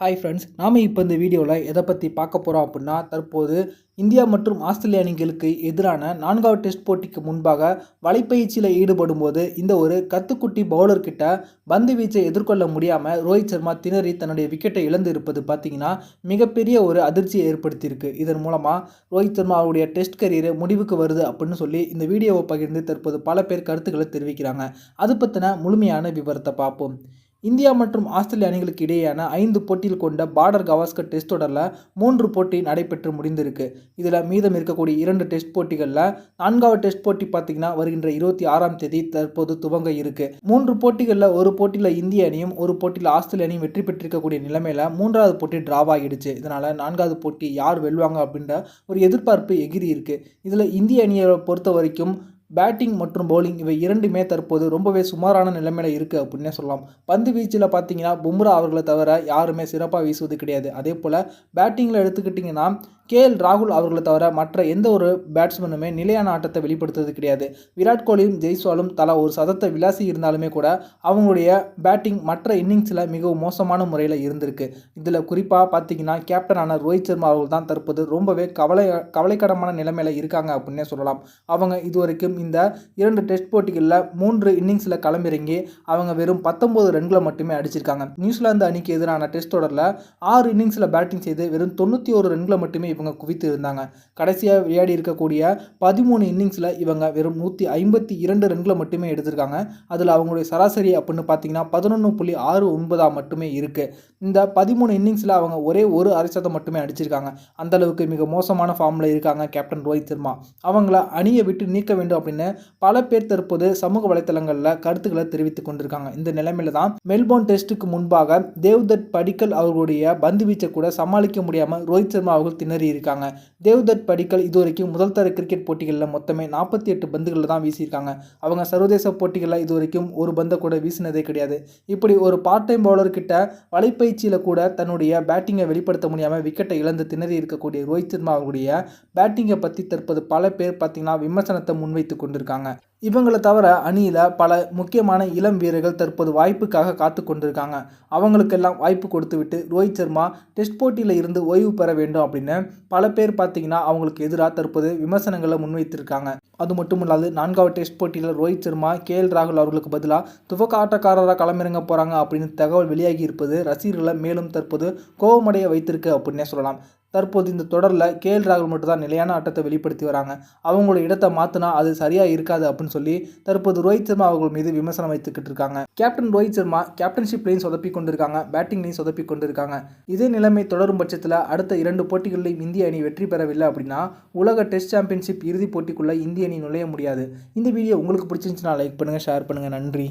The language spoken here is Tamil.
ஹாய் ஃப்ரெண்ட்ஸ் நாம் இப்போ இந்த வீடியோவில் எதை பற்றி பார்க்க போகிறோம் அப்படின்னா தற்போது இந்தியா மற்றும் ஆஸ்திரேலிய அணிகளுக்கு எதிரான நான்காவது டெஸ்ட் போட்டிக்கு முன்பாக வலைப்பயிற்சியில் ஈடுபடும் போது இந்த ஒரு கத்துக்குட்டி பவுலர்கிட்ட பந்து வீச்சை எதிர்கொள்ள முடியாமல் ரோஹித் சர்மா திணறி தன்னுடைய விக்கெட்டை இழந்து இருப்பது பார்த்திங்கன்னா மிகப்பெரிய ஒரு அதிர்ச்சியை ஏற்படுத்தியிருக்கு. இதன் மூலமாக ரோஹித் சர்மா அவருடைய டெஸ்ட் கரியர் முடிவுக்கு வருது அப்படின்னு சொல்லி இந்த வீடியோவை பகிர்ந்து தற்போது பல பேர் கருத்துக்களை தெரிவிக்கிறாங்க. அது பற்றின முழுமையான விவரத்தை பார்ப்போம். இந்தியா மற்றும் ஆஸ்திரேலிய அணிகளுக்கு இடையேயான ஐந்து போட்டியில் கொண்ட பார்டர் கவாஸ்கர் டெஸ்ட் தொடரில் மூன்று போட்டி நடைபெற்று முடிந்திருக்கு. இதில் மீதம் இருக்கக்கூடிய இரண்டு டெஸ்ட் போட்டிகளில் நான்காவது டெஸ்ட் போட்டி பார்த்தீங்கன்னா வருகின்ற இருபத்தி ஆறாம் தேதி தற்போது துவங்க இருக்கு. மூன்று போட்டிகளில் ஒரு போட்டியில் இந்திய அணியும் ஒரு போட்டியில் ஆஸ்திரேலிய அணியும் வெற்றி பெற்றிருக்கக்கூடிய நிலைமையில் மூன்றாவது போட்டி டிராவ் ஆகிடுச்சு. இதனால் நான்காவது போட்டி யார் வெல்வாங்க அப்படின்ற ஒரு எதிர்பார்ப்பு எகிரி இருக்கு. இதில் இந்திய அணியை பொறுத்த வரைக்கும் பேட்டிங் மற்றும் பவுலிங் இவை இரண்டுமே தற்போது ரொம்பவே சுமாரான நிலைமையில் இருக்குது அப்படின்னே சொல்லலாம். பந்து வீச்சில் பார்த்தீங்கன்னா பும்ரா அவர்களை தவிர யாருமே சிறப்பாக வீசுவது கிடையாது. அதே போல் பேட்டிங்கில் எடுத்துக்கிட்டிங்கன்னா கே எல் ராகுல் அவர்களை தவிர மற்ற எந்த ஒரு பேட்ஸ்மேனுமே நிலையான ஆட்டத்தை வெளிப்படுத்துறது கிடையாது. விராட் கோலியும் ஜெய்ஸ்வாலும் தலா ஒரு சதத்தை விளாசி இருந்தாலுமே கூட அவங்களுடைய பேட்டிங் மற்ற இன்னிங்ஸில் மிகவும் மோசமான முறையில் இருந்திருக்கு. இதில் குறிப்பாக பார்த்தீங்கன்னா கேப்டனான ரோஹித் சர்மா அவர்கள் தான் தற்போது ரொம்பவே கவலை கவலைக்கடமான நிலைமையில் இருக்காங்க அப்படின்னே சொல்லலாம். அவங்க இதுவரைக்கும் இந்த இரண்டு டெஸ்ட் போட்டிகளில் மூன்று இன்னிங்ஸில் களமிறங்கி அவங்க வெறும் பத்தொம்பது ரன்களை மட்டுமே அடிச்சிருக்காங்க. நியூசிலாந்து அணிக்கு எதிரான டெஸ்ட் தொடரில் ஆறு இன்னிங்ஸில் பேட்டிங் செய்து வெறும் தொண்ணூற்றி ஒரு ரன்களை மட்டுமே இவங்க குவித்து இருந்தாங்க. கடைசியாக விளையாடி இருக்கக்கூடிய பதிமூணு இன்னிங்ஸில் இவங்க வெறும் நூற்றி ஐம்பத்தி இரண்டு ரன்களை மட்டுமே எடுத்திருக்காங்க. அதில் அவங்களுடைய சராசரி அப்படின்னு பார்த்தீங்கன்னா பதினொன்று புள்ளி ஆறு ஒன்பதாக மட்டுமே இருக்குது இந்த பதிமூணு இன்னிங்ஸில் அவங்க ஒரே ஒரு அரை மட்டுமே அடிச்சிருக்காங்க. அந்தளவுக்கு மிக மோசமான ஃபார்மில் இருக்காங்க கேப்டன் ரோஹித் சர்மா. அவங்கள அணியை விட்டு நீக்க வேண்டும் அப்படின்னு பல பேர் தற்போது சமூக வலைத்தளங்களில் கருத்துக்களை தெரிவித்துக் கொண்டிருக்காங்க. இந்த நிலைமையில தான் மெல்போர்ன் டெஸ்ட்டுக்கு முன்பாக தேவ்தத் படிக்கல் அவர்களுடைய பந்து வீச்சை கூட சமாளிக்க முடியாமல் ரோஹித் சர்மா அவர்கள் திணறி இருக்காங்க தேவ்தத் படிக்கல் இதுவரைக்கும் முதல் தர கிரிக்கெட் போட்டிகளில் மொத்தமே நாற்பத்தி எட்டு பந்துகளில் தான் வீசியிருக்காங்க. அவங்க சர்வதேச போட்டிகளில் இதுவரைக்கும் ஒரு பந்தை கூட வீசினதே கிடையாது. இப்படி ஒரு பார்ட் டைம் பவுலர்கிட்ட வலைப்பயிற்சியில் கூட தன்னுடைய பேட்டிங்கை வெளிப்படுத்த முடியாமல் விக்கெட்டை இழந்து திணறி இருக்கக்கூடிய ரோஹித் சர்மா அவருடைய பேட்டிங்கை பற்றி தற்போது பல பேர் பார்த்தீங்கன்னா விமர்சனத்தை முன்வைத்து கொண்டிருக்காங்க. இவங்களை தவிர அணியில் பல முக்கியமான இளம் வீரர்கள் தற்போது வாய்ப்புக்காக காத்து கொண்டிருக்காங்க. அவங்களுக்கெல்லாம் வாய்ப்பு கொடுத்துவிட்டு ரோஹித் சர்மா டெஸ்ட் போட்டியில் இருந்து ஓய்வு பெற வேண்டும் அப்படின்னு பல பேர் பார்த்தீங்கன்னா அவங்களுக்கு எதிராக தற்போது விமர்சனங்களை முன்வைத்திருக்காங்க. அது மட்டும் இல்லாது நான்காவது டெஸ்ட் போட்டியில் ரோஹித் சர்மா கே எல் ராகுல் அவர்களுக்கு பதிலாக துவக்க ஆட்டக்காரராக களமிறங்க போகிறாங்க அப்படின்னு தகவல் வெளியாகி இருப்பது ரசிகர்களை மேலும் தற்போது கோபமடைய வைத்திருக்கு அப்படின்னே சொல்லலாம். தற்போது இந்த தொடரில் கே எல் ராகுல் மட்டும்தான் நிலையான ஆட்டத்தை வெளிப்படுத்தி வராங்க. அவங்களோட இடத்தை மாற்றினா அது சரியாக இருக்காது அப்படின்னு சொல்லி தற்போது ரோஹித் சர்மா அவர்கள் மீது விமர்சனம் வைத்துக்கிட்டு இருக்காங்க. கேப்டன் ரோஹித் சர்மா கேப்டன்ஷிப்லையும் சொதப்பி கொண்டிருக்காங்க பேட்டிங்லையும் சொதப்பி கொண்டிருக்காங்க. இதே நிலைமை தொடரும் பட்சத்தில் அடுத்த இரண்டு போட்டிகளிலும் இந்திய அணி வெற்றி பெறவில்லை அப்படின்னா உலக டெஸ்ட் சாம்பியன்ஷிப் இறுதிப் போட்டிக்குள்ளே இந்திய அணி நுழைய முடியாது. இந்த வீடியோ உங்களுக்கு பிடிச்சிருந்துச்சுன்னா லைக் பண்ணுங்கள் ஷேர் பண்ணுங்கள் நன்றி.